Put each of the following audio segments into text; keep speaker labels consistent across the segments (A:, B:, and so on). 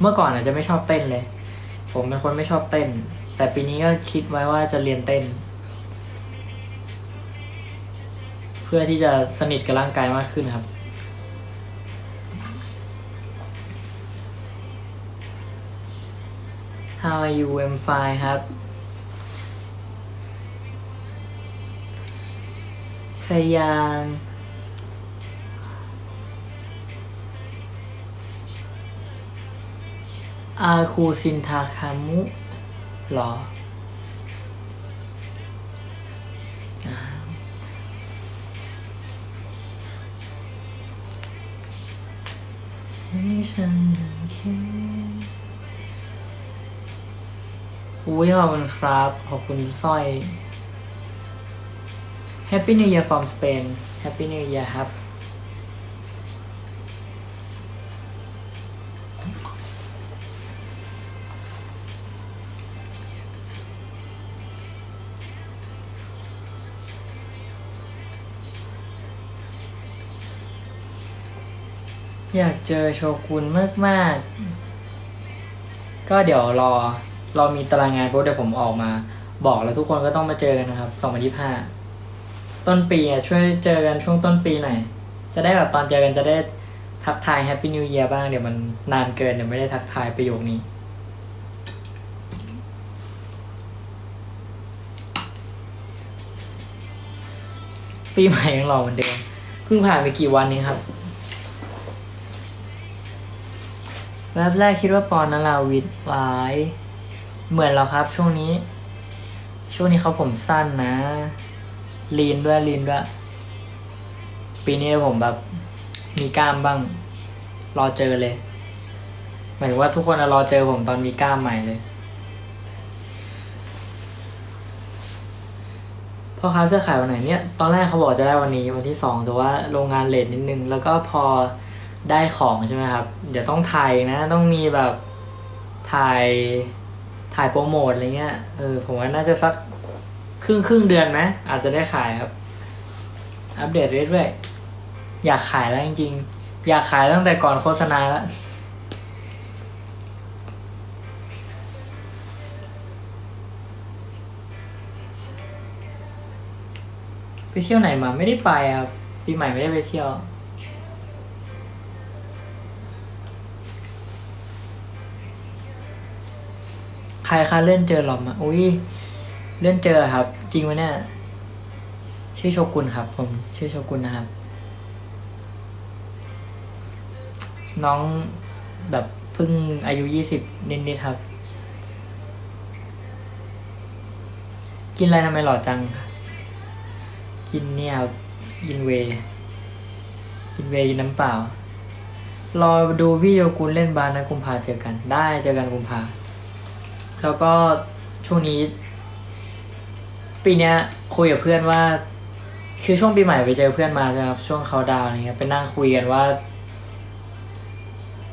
A: เมื่อก่อนอาจจะไม่ชอบเต้นเลย ผมเป็นคนไม่ชอบเต้น แต่ปีนี้ก็คิดไว้ว่าจะเรียนเต้น เพื่อที่จะสนิทกับร่างกายมากขึ้นครับ How are you I'm fine ครับ สยาม อาคูซินทาคามุหรออ้าวให้ฉันได้แค่อุ้ยขอบคุณครับ ขอบคุณสร้อย Happy New Year from Spain Happy New Year ครับ อยากเจอโชกุนมากๆก็เดี๋ยวรอรอมีตารางงานปุ๊บเดี๋ยวผมออกมา บอกแล้วทุกคนก็ต้องมาเจอกันนะครับ2025ต้นปีอะช่วยเจอกันช่วงต้นปีหน่อยจะได้แบบตอนเจอกันจะได้ทักทาย Happy New Year บ้างเดี๋ยวมันนานเกินเดี๋ยวไม่ได้ทักทายประโยคนี้ ปีใหม่ยังรอเหมือนเดิมเพิ่งผ่านไปกี่วันนี้ครับ แวบแรกคิดว่าปอนนราวิทย์ไว้เหมือนเราครับ ช่วงนี้ ช่วงนี้เขาผมสั้นนะลีนด้วยลีนด้วย ปีนี้ผมแบบ มีกล้ามบ้าง รอเจอเลย หมายถึงว่าทุกคนรอเจอผมตอนมีกล้ามใหม่เลยพ่อค้าเสื้อขายวันไหนเนี่ย ตอนแรกเขาบอกจะได้วันนี้วันที่สองแต่ว่าโรงงานเลทนิดนึง แล้วก็พอ ได้ของใช่ไหมครับ เดี๋ยวต้องถ่ายนะ ต้องมีแบบถ่ายถ่ายโปรโมทอะไรเงี้ย เออผมว่าน่าจะสักครึ่งครึ่งเดือนไหมอาจจะได้ขายครับ อัปเดตเรื่อยๆอยากขายแล้วจริง ๆ อยากขายตั้งแต่ก่อนโฆษณาแล้วไปเที่ยวไหนมาไม่ได้ไปครับปีใหม่ไม่ได้ไปเที่ยว ครคะเล่นเจอหรอมาอุ้ยเล่นเจอครับ จริงวะเนี่ยชื่อโชกุนครับ ผม ชื่อโชกุนนะครับ น้องแบบเพิ่งอายุยี่สิบนิดๆครับ กินอะไรทำไมหล่อจัง กินเนี่ยครับ กินเว กินเวกินน้ำเปล่า รอดูพี่โยกุนเล่นบาสนะกุมภาเจอกัน ได้เจอกันกุมภา แล้วก็ช่วงนี้ ปีเนี้ยคุยกับเพื่อนว่า คือช่วงปีใหม่ไปเจอเพื่อนมาใช่ไหมครับช่วงเขาดาวน์อะไรเงี้ยไปนั่งคุยกันว่า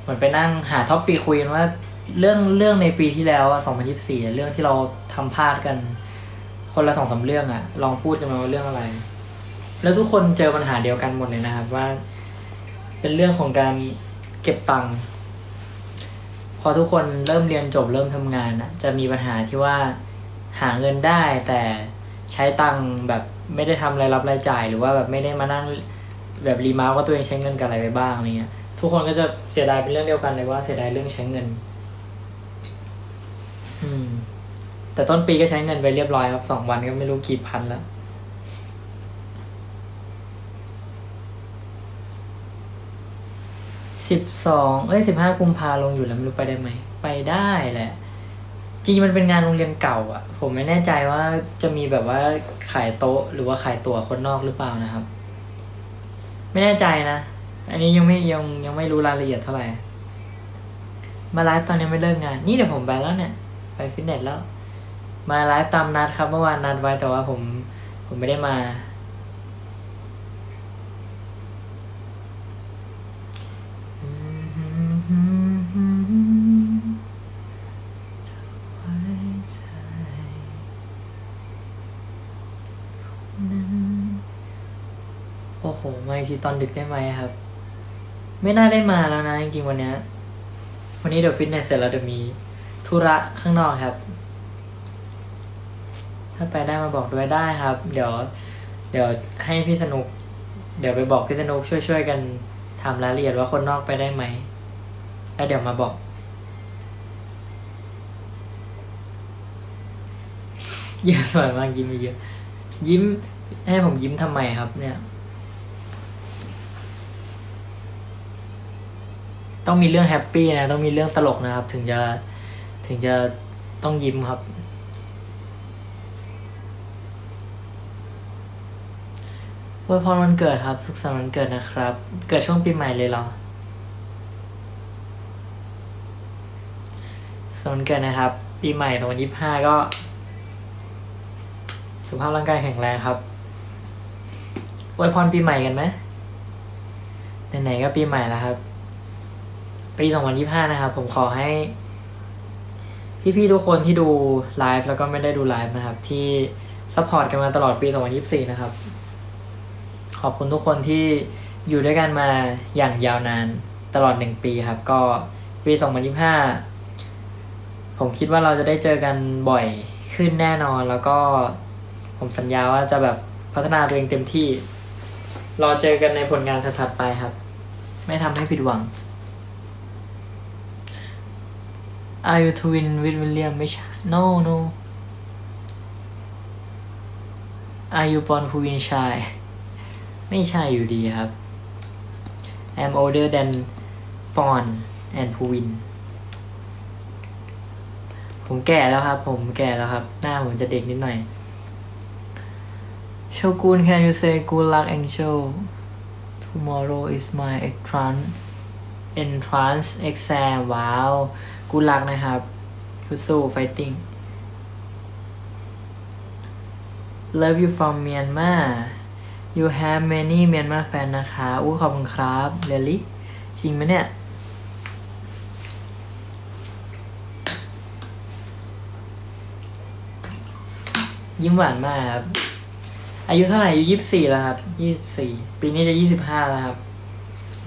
A: เหมือนไปนั่งหาท็อปปีคุยกันว่า เรื่องเรื่องในปีที่แล้วอะ2024เรื่องที่เราทำพลาดกัน คนละสองสามเรื่องอะลองพูดกันมาว่าเรื่องอะไร แล้วทุกคนเจอปัญหาเดียวกันหมดเลยนะครับว่า เป็นเรื่องของการเก็บตังค์ พอทุกคนเริ่มเรียนจบเริ่มทำงานอะจะมีปัญหาที่ว่าหาเงินได้แต่ใช้ตังค์แบบไม่ได้ทำรายรับรายจ่าย หรือว่าแบบไม่ได้มานั่งแบบรีมาร์คว่าตัวเองใช้เงินกับอะไรไปบ้างอะไรเงี้ยทุกคนก็จะเสียดายเป็นเรื่องเดียวกันเลยว่าเสียดายเรื่องใช้เงิน อืม แต่ต้นปีก็ใช้เงินไปเรียบร้อยครับสองวันก็ไม่รู้กี่พันแล้ว สิบสองเอ้ยสิบห้ากุมภาลงอยู่แล้วไม่รู้ไปได้ไหม ไปได้แหละ จริงมันเป็นงานโรงเรียนเก่าอะ ผมไม่แน่ใจว่าจะมีแบบว่าขายโต๊ะ หรือว่าขายตั๋วคนนอกหรือเปล่านะครับ ไม่แน่ใจนะ อันนี้ยังไม่ยังยังไม่รู้รายละเอียดเท่าไหร่ มาไลฟ์ตอนยังไม่เลิกงาน นี่เดี๋ยวผมไปแล้วเนี่ย ไปฟิตเนสแล้ว มาไลฟ์ตามนัดครับเมื่อวานนัดไว้แต่ว่าผมผมไม่ได้มา โอ้โหมาอีกที ตอนดึกได้ไหมครับ ไม่น่าได้มาแล้วนะจริงๆวันเนี้ยวันนี้เดี๋ยวฟิตเนสเสร็จแล้วเดี๋ยวมีธุระข้างนอกครับ ถ้าไปได้มาบอกด้วยได้ครับ เดี๋ยว เดี๋ยวให้พี่สนุก เดี๋ยวไปบอกพี่สนุกช่วยช่วยๆกันทำรายละเอียดว่าคนนอกไปได้ไหมแล้วเดี๋ยวมาบอกเยิ้มสวยมากยิ้มเยอะ ยิ้มให้ผมยิ้มทำไมครับเนี่ย ต้องมีเรื่องแฮปปี้นะ ต้องมีเรื่องตลกนะครับ ถึงจะถึงจะต้องยิ้มครับ อวยพรวันเกิดครับ สุขสันต์วันเกิดนะครับ เกิดช่วงปีใหม่เลยเหรอสวนเกิดนะครับ ปีใหม่ตอนยี่ห้าก็ สุขภาพร่างกายแข็งแรงครับอวยพรปีใหม่กันไหมไหนๆก็ปีใหม่แล้วครับ ปีสองพันยี่ห้านะครับ ผมขอให้ พี่ๆทุกคนที่ดูไลฟ์แล้วก็ไม่ได้ดูไลฟ์นะครับ ที่ซัพพอร์ตกันมาตลอดปี 2024 นะครับ ขอบคุณทุกคนที่อยู่ด้วยกันมาอย่างยาวนานตลอดหนึ่งปีครับ ก็ปี 2025 ผมคิดว่าเราจะได้เจอกันบ่อยขึ้นแน่นอนแล้วก็ผมสัญญาว่าจะแบบพัฒนาตัวเองเต็มที่ รอเจอกันในผลงานถัดๆไปครับ ไม่ทำให้ผิดหวัง Are you twin with William ไม่ใช่ no no Are you born ภูวินชายไม่ใช่อยู่ดีครับ I'm older than Pon and ภูวินผมแก่แล้วครับ ผมแก่แล้วครับ หน้าผมจะเด็กนิดหน่อยโชกุน can you say good luck angel tomorrow is my entrance entrance exam ว้าว good luck นะครับสู้ fighting love you from Myanmar you have many Myanmar fan นะคะอู้ขอบคุณครับเรลลี่จริงไหมเนี่ยยิ้มหวานมากครับ อายุเท่าไหร่อายุยี่สิบสี่แล้วครับยี่สิบสี่ปีนี้จะยี่สิบห้าแล้วครับ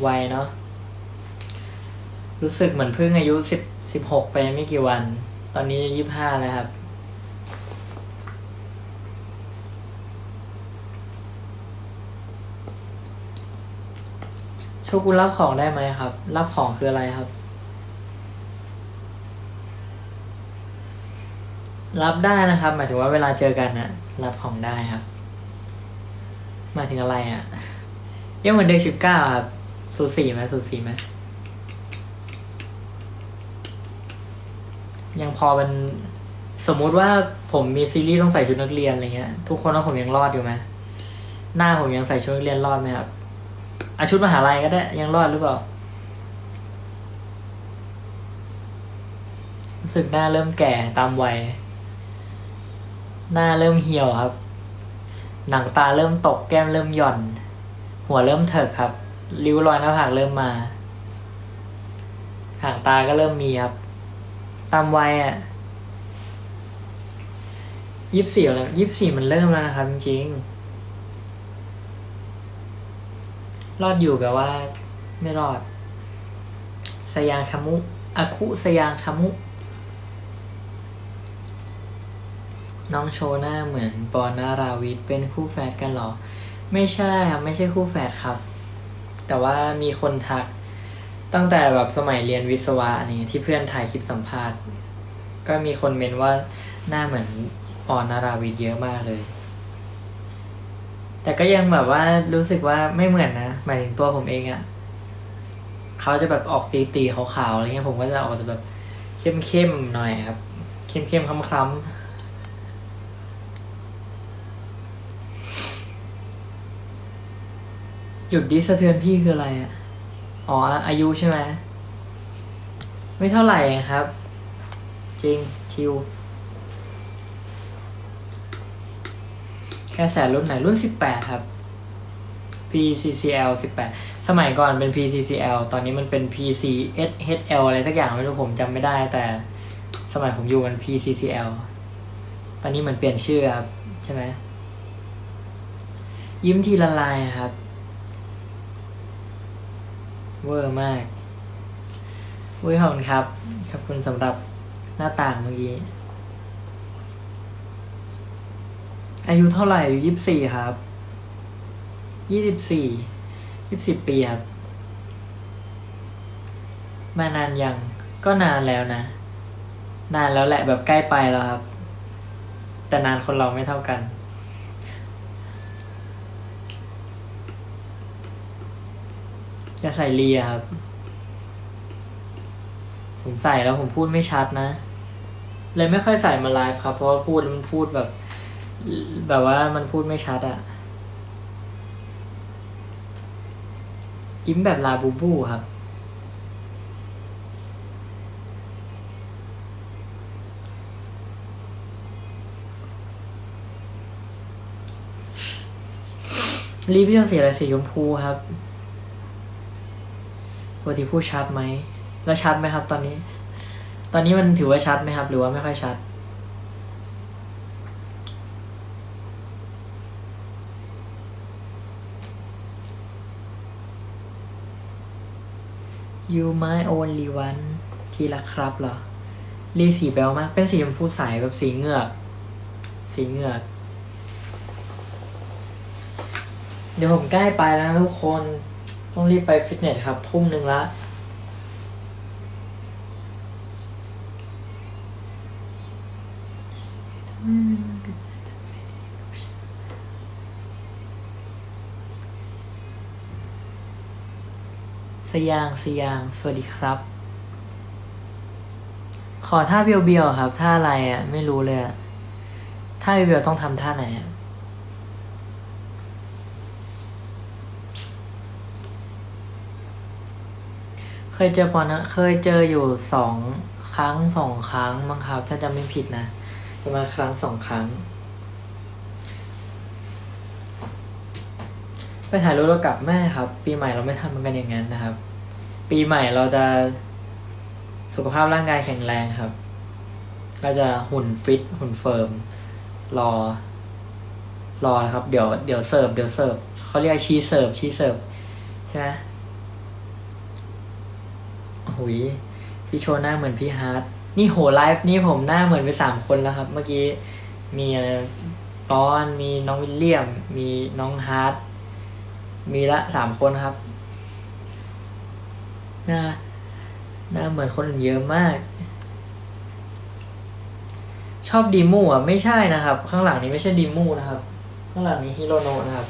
A: ไวเนาะ รู้สึกเหมือนเพิ่งอายุสิบ สิบหกไปไม่กี่วัน ตอนนี้จะยี่สิบห้าแล้วครับ โชกุนรับของได้ไหมครับ รับของคืออะไรครับ รับได้นะครับ หมายถึงว่าเวลาเจอกันนะรับของได้ครับ หมายถึงอะไรอะ่ะยังเหมือนเด็กสิบเก้าครับสูสีไหมสูสีไหม ยังพอเป็นสมมุติว่าผมมีซีรีส์ต้องใส่ชุดนักเรียนอะไรเงี้ย ทุกคนว่าผมยังรอดอยู่ไหมหน้าผมยังใส่ชุดนักเรียนรอดไหมครับอาชุดมหาลัยก็ได้ ยังรอดหรือเปล่ารู้สึกหน้าเริ่มแก่ตามวัยหน้าเริ่มเหี่ยวครับ หนังตาเริ่มตกแก้มเริ่มหย่อน หัวเริ่มเถิกครับ ริ้วรอยหน้าผากเริ่มมาหางตาก็เริ่มมีครับ ตามวัยอะยี่สิบสี่แล้วยี่สิบสี่มันเริ่มแล้วนะครับจริงรอดอยู่แบบว่า ไม่รอด สยางคามุอาคุสยางคามุ น้องโชหน้าเหมือนปอนาราวิทเป็นคู่แฝดกันหรอ ไม่ใช่ครับไม่ใช่คู่แฝดครับ แต่ว่ามีคนทัก ตั้งแต่แบบสมัยเรียนวิศวะอะไรเงี้ยที่เพื่อนถ่ายคลิปสัมภาษณ์ ก็มีคนเมนว่าหน้าเหมือนปอนนาราวิทย์เยอะมากเลย แต่ก็ยังแบบว่ารู้สึกว่าไม่เหมือนนะหมายถึงตัวผมเองอะ่ะเขาจะแบบออกตีตีๆขาวๆอะไรเงี้ยผมก็จะออกจะแบบเข้มๆหน่อยครับ เข้มๆคล้ำๆหยุดดิสสะเทือนพี่คืออะไรอะ อ๋ออายุใช่ไหมไม่เท่าไหร่ครับ จริงชิว แค่แสนรุ่นไหนรุ่นสิบแปดครับ PCCL สิบแปดสมัยก่อนเป็น PCCL ตอนนี้มันเป็น PCSHL อะไรสักอย่างไม่รู้ผมจำไม่ได้ แต่สมัยผมอยู่มัน PCCL ตอนนี้เหมือนเปลี่ยนชื่อครับ ใช่ไหมยิ้มทีละลายครับ เวอร์มากอุ้ยขอบคุณครับ ขอบคุณสำหรับหน้าต่างเมื่อกี้ อายุเท่าไหร่อายุยี่สิบสี่ครับ ยี่สิบสี่ ยี่สิบปีครับ มานานยัง ก็นานแล้วนะ นานแล้วแหละแบบใกล้ไปแล้วครับ แต่นานคนเราไม่เท่ากัน จะใส่เรียครับ ผมใส่แล้วผมพูดไม่ชัดนะ เลยไม่ค่อยใส่มาไลฟ์ครับ เพราะว่าพูดมันพูดแบบ แบบว่ามันพูดไม่ชัดอะยิ้มแบบลาบูบูครับรีพี่ต้องสีอะไรสีชมพูครับ กติพูดชัดไหม แล้วชัดไหมครับ ตอนนี้ ตอนนี้มันถือว่าชัดไหมครับ หรือว่าไม่ค่อยชัด You my only one ทีละครับเหรอ รีสีแบลมาก เป็นสีชมพูใสแบบสีเหงือก สีเหงือก เดี๋ยวผมใกล้ไปแล้วนะทุกคน ต้องรีบไปฟิตเนสครับ ทุ่มหนึ่งละสยางสยาง สวัสดีครับ ขอท่าเบียวเบียวๆครับ ท่าอะไรอะ ไม่รู้เลยอะ ท่าเบียวเบียวต้องทำท่าไหนอะ ยเจอปอนนะเคยเจออยู่สองครั้งสองครั้งมั้งครับ ถ้าจำไม่ผิดนะประมาณครั้งสองครั้ง ไปถ่ายรูปแล้วกลับแม่ครับ ปีใหม่เราไม่ทำกันอย่างนั้นนะครับ ปีใหม่เราจะสุขภาพร่างกายแข็งแรงครับเราจะหุ่นฟิตหุ่นเฟิร์มรอ รอนะครับ เดี๋ยวเดี๋ยวเสิร์ฟเดี๋ยวเสิร์ฟเขาเรียกชีเสิร์ฟชีเสิร์ฟใช่ไหม หุยพี่โชว์หน้าเหมือนพี่ฮาร์ดนี่โหไลฟ์นี่ผมหน้าเหมือนไปสามคนแล้วครับ เมื่อกี้มีอะไรปอนมีน้องวิลเลียม มีน้องฮาร์ดมีละสามคนครับหน้าหน้าเหมือนคนอื่นเยอะมาก ชอบดีมูอะ ไม่ใช่นะครับ ข้างหลังนี้ไม่ใช่ดีมูนะครับ ข้างหลังนี้ฮิโรโนะนะครับ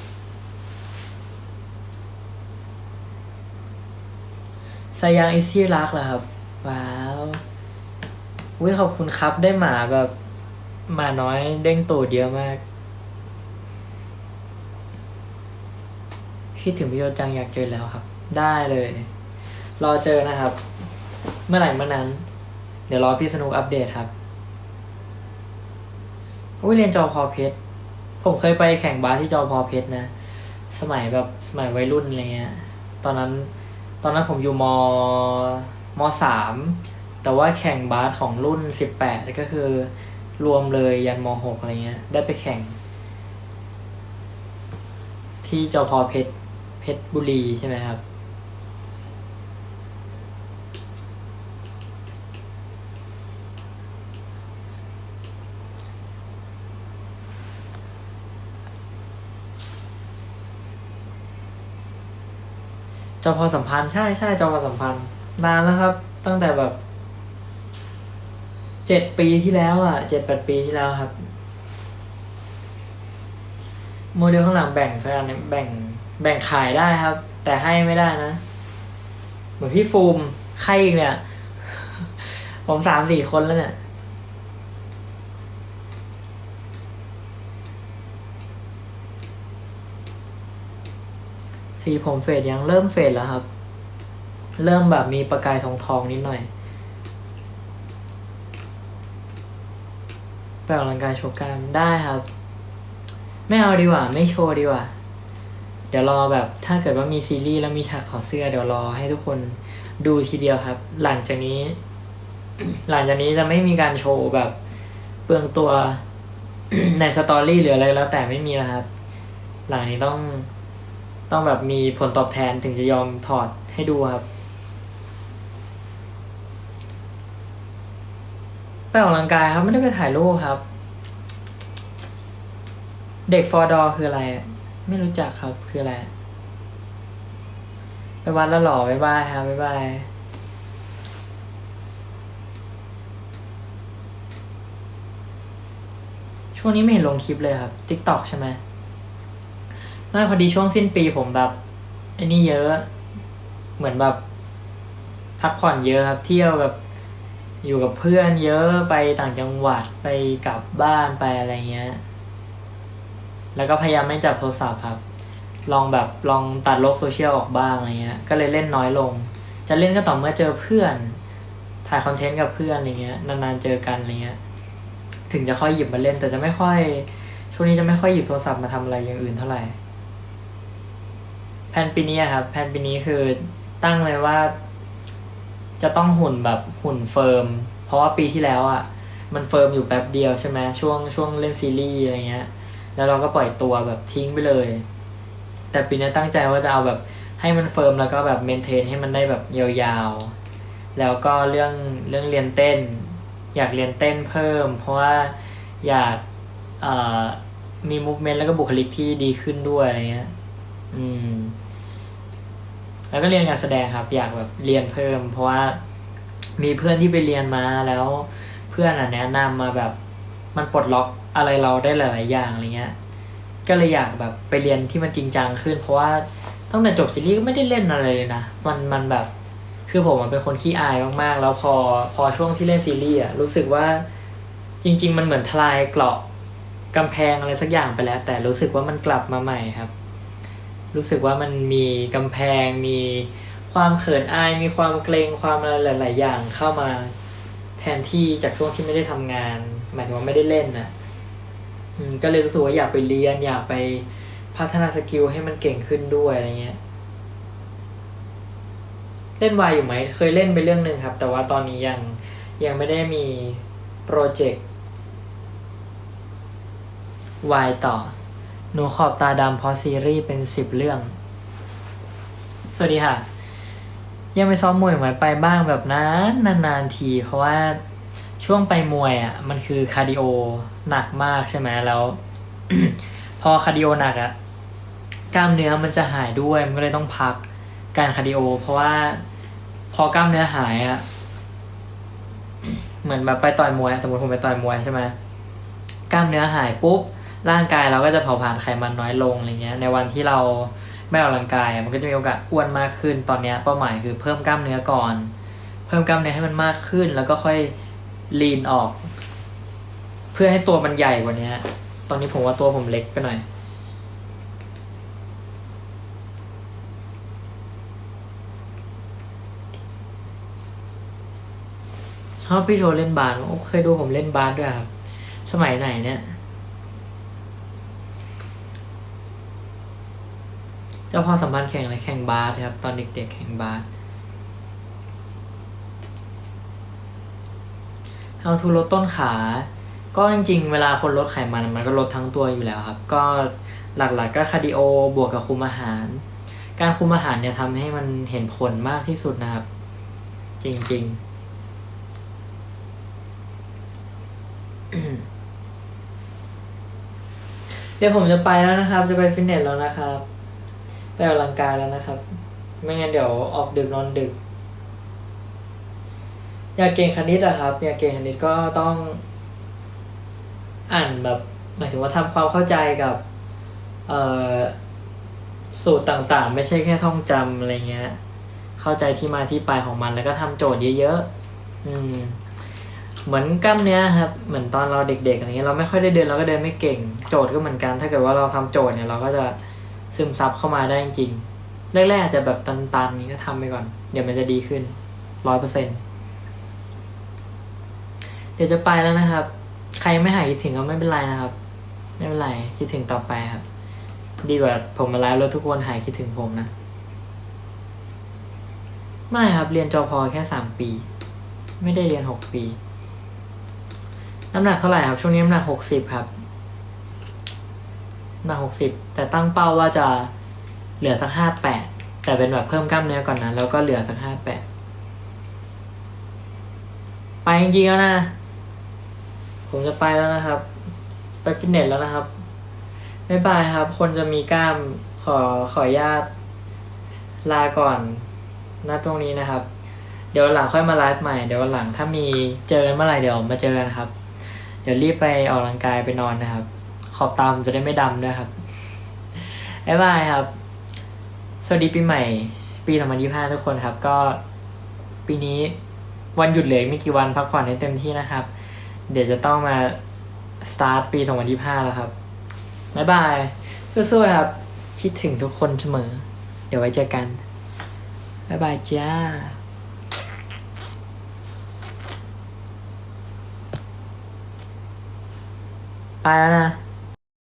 A: สายางอิซี่รักเหรอครับ ว้าวอุ้ยขอบคุณครับได้หมาแบบหมาน้อยเด้งตูดเยอะมาก คิดถึงพี่โยจังอยากเจอแล้วครับ ได้เลย รอเจอนะครับ เมื่อไหร่เมื่อนั้น เดี๋ยวรอพี่สนุกอัปเดตครับอุ้ยเรียนจอพอเพชรผมเคยไปแข่งบาสที่จอพอเพชรนะ สมัยแบบสมัยวัยรุ่นอะไรเงี้ย ตอนนั้น ตอนนั้นผมอยู่มมสามแต่ว่าแข่งบาสของรุ่นสิบแปดก็คือ รวมเลยยันมหกอะไรเงี้ย ได้ไปแข่ง ที่จอพอเพชรเพชรบุรีใช่ไหมครับ จอพอสัมพันธ์ใช่ใช่จอพอสัมพันธ์ นานแล้วครับ ตั้งแต่แบบเจ็ดปีที่แล้วอะเจ็ดแปดปีที่แล้วครับ โมเดลข้างหลังแบ่งแฟนแบ่งแบ่งขายได้ครับ แต่ให้ไม่ได้นะ เหมือนพี่ฟูมใครอีกเนี่ย ผมสามสี่คนแล้วเนี่ย สีผมเฟดยังเริ่มเฟดแล้วครับ เริ่มแบบมีประกายทองทองๆนิดหน่อยไปออกกำลังกายโชว์กล้ามได้ครับ ไม่เอาดีกว่า ไม่โชว์ดีกว่า เดี๋ยวรอแบบถ้าเกิดว่ามีซีรีส์แล้วมีฉากถอเสื้อเดี๋ยวรอให้ทุกคนดูทีเดียวครับ หลังจากนี้ หลังจากนี้จะไม่มีการโชว์แบบเปลืองตัวในสตอรี่หรืออะไรแล้วแต่ไม่มีแล้วครับ หลังนี้ต้อง ต้องแบบมีผลตอบแทนถึงจะยอมถอดให้ดูครับ ไปออกกำลังกายครับไม่ได้ไปถ่ายรูปครับ เด็กฟอร์ดอคืออะไร ไม่รู้จักครับคืออะไร ไปวัดแล้วหรอบ๊ายบายครับบ๊ายบายช่วงนี้ไม่เห็นลงคลิปเลยครับ t ิ k t o k ใช่ไหม ไม่พอดีช่วงสิ้นปีผมแบบไอ้นี่เยอะ เหมือนแบบพักผ่อนเยอะครับ เที่ยวกับอยู่กับเพื่อนเยอะไปต่างจังหวัดไปกลับบ้านไปอะไรเงี้ย แล้วก็พยายามไม่จับโทรศัพท์ครับ ลองแบบลองตัดโลกโซเชียลออกบ้างอะไรเงี้ย ก็เลยเล่นน้อยลง จะเล่นก็ต่อเมื่อเจอเพื่อน ถ่ายคอนเทนต์กับเพื่อนอะไรเงี้ย นานๆเจอกันอะไรเงี้ย ถึงจะค่อยหยิบมาเล่นแต่จะไม่ค่อย ช่วงนี้จะไม่ค่อยหยิบโทรศัพท์มาทำอะไรอย่างอื่นเท่าไหร่ แผนปีนี้อะครับแผนปีนี้คือตั้งเลยว่า จะต้องหุ่นแบบหุ่นเฟิร์ม เพราะว่าปีที่แล้วอะ มันเฟิร์มอยู่แป๊บเดียวใช่ไหมช่วงช่วงเล่นซีรีส์อะไรเงี้ย แล้วเราก็ปล่อยตัวแบบทิ้งไปเลย แต่ปีนี้ตั้งใจว่าจะเอาแบบให้มันเฟิร์มแล้วก็แบบเมนเทนให้มันได้แบบยาวๆ แล้วก็เรื่องเรื่องเรียนเต้น อยากเรียนเต้นเพิ่ม เพราะว่าอยากมีมูฟเมนต์แล้วก็บุคลิกที่ดีขึ้นด้วยอะไรเงี้ย อืม แล้วก็เรียนการแสดงครับ อยากแบบเรียนเพิ่ม เพราะว่ามีเพื่อนที่ไปเรียนมาแล้ว เพื่อนอะแนะนำมาแบบ มันปลดล็อกอะไรเราได้หลาย ๆ อย่างอะไรเงี้ย ก็เลยอยากแบบไปเรียนที่มันจริงจังขึ้น เพราะว่าตั้งแต่จบซีรีส์ก็ไม่ได้เล่นอะไรเลยนะมันมันแบบคือผมเป็นคนขี้อายมาก ๆ แล้วพอพอช่วงที่เล่นซีรีส์อะรู้สึกว่าจริง ๆ มันเหมือนทลายเกราะกำแพงอะไรสักอย่างไปแล้ว แต่รู้สึกว่ามันกลับมาใหม่ครับ รู้สึกว่ามันมีกำแพง มีความเขินอาย มีความเกรงความอะไรหลาย ๆ อย่างเข้ามาแทนที่จากช่วงที่ไม่ได้ทำงาน หมายถึงว่าไม่ได้เล่นนะก็เลยรู้สึกว่าอยากไปเรียน อยากไปพัฒนาสกิลให้มันเก่งขึ้นด้วยอะไรเงี้ยเล่นวายอยู่ไหม เคยเล่นไปเรื่องหนึ่งครับ แต่ว่าตอนนี้ยังยังไม่ได้มีโปรเจกต์วายต่อ หนูขอบตาดำเพราะซีรีส์เป็นสิบเรื่อง สวัสดีค่ะ ยังไปซ้อมมวยไหมไปบ้างแบบนั้นนานๆที เพราะว่าช่วงไปมวยอะ มันคือคาร์ดิโอหนักมากใช่ไหมแล้ว พอคาร์ดิโอหนักอะ กล้ามเนื้อมันจะหายด้วย มันก็เลยต้องพักการคาร์ดิโอ เพราะว่าพอกล้ามเนื้อหายอะ เหมือนแบบไปต่อยมวย สมมติผมไปต่อยมวยใช่ไหมกล้ามเนื้อหายปุ๊บ ร่างกายเราก็จะเผาผลาญไขมันน้อยลงอะไรเงี้ย ในวันที่เราไม่ออกกำลังกาย มันก็จะมีโอกาสอ้วนมากขึ้น ตอนนี้เป้าหมายคือเพิ่มกล้ามเนื้อก่อน เพิ่มกล้ามเนื้อให้มันมากขึ้น แล้วก็ค่อยลีนออก เพื่อให้ตัวมันใหญ่กว่านี้ตอนนี้ผมว่าตัวผมเล็กไปหน่อยชอบพี่โทเล่นบาสโอ้เคยดูผมเล่นบาสด้วยครับ สมัยไหนเนี่ย เจ้าพ่อสัมพันธ์แข่งอะไรแข่งบาสครับ ตอนเด็กๆแข่งบาสเอาทูลดต้นขา ก็จริงๆ เวลาคนลดไขมันมันก็ลดทั้งตัวอยู่แล้วครับ ก็หลักๆก็คาร์ดิโอบวกกับคุมอาหาร การคุมอาหารเนี่ยทำให้มันเห็นผลมากที่สุดนะครับ จริงๆเดี๋ยวผมจะไปแล้วนะครับ จะไปฟิตเนสแล้วนะครับ ไปออกกำลังกายแล้วนะครับ ไม่งั้นเดี๋ยวออกดึกนอนดึก อยากเก่งคณิตอะครับ อยากเก่งคณิตก็ต้อง อ่านแบบหมายถึงว่าทำความเข้าใจกับ เอ่อสูตรต่างๆ ไม่ใช่แค่ท่องจำอะไรเงี้ย เข้าใจที่มาที่ไปของมันแล้วก็ทำโจทย์เยอะๆอืม เหมือนกล้ามเนื้อครับ เหมือนตอนเราเด็กๆอะไรเงี้ยเราไม่ค่อยได้เดินเราก็เดินไม่เก่ง โจทย์ก็เหมือนกัน ถ้าเกิดว่าเราทำโจทย์เนี่ยเราก็จะ ซึมซับเข้ามาได้จริงๆแรกๆอาจจะแบบตันๆนี้ก็ทำไปก่อน เดี๋ยวมันจะดีขึ้นร้อยเปอร์เซ็นเดี๋ยวจะไปแล้วนะครับ ใครไม่หายคิดถึงก็ไม่เป็นไรนะครับ ไม่เป็นไรคิดถึงต่อไปครับ ดีกว่าผมมาไลฟ์แล้วทุกคนหายคิดถึงผมนะ ไม่ครับ เรียนจอพอแค่สามปี ไม่ได้เรียนหกปี น้ำหนักเท่าไหร่ครับ ช่วงนี้น้ำหนักหกสิบครับ น้ำหนักหกสิบแต่ตั้งเป้าว่าจะเหลือสักห้าแปดแต่เป็นแบบเพิ่มกล้ามเนื้อก่อนนะ แล้วก็เหลือสักห้าแปดไปจริงๆแล้วนะ ผมจะไปแล้วนะครับ ไปฟิตเนสแล้วนะครับบ๊ายบายครับ คนจะมีกล้ามขอขอญาตลาก่อนณตรงนี้นะครับ เดี๋ยววันหลังค่อยมาไลฟ์ใหม่ เดี๋ยววันหลังถ้ามีเจอกันเมื่อไหร่เดี๋ยวมาเจอกันครับ เดี๋ยวรีบไปออกกำลังกายไปนอนนะครับ อบตามจะได้ไม่ดำด้วยครับบ๊ายบายครับ สวัสดีปีใหม่ ปี2025ทุกคนครับ ก็ปีนี้วันหยุดเหลืออีกไม่กี่วันพักผ่อนให้เต็มที่นะครับ เดี๋ยวจะต้องมาสตาร์ทปี2025แล้วครับบ๊ายบายสู้ๆครับ คิดถึงทุกคนเสมอ เดี๋ยวไว้เจอกันบ๊ายบายจ้าไปแล้วนะ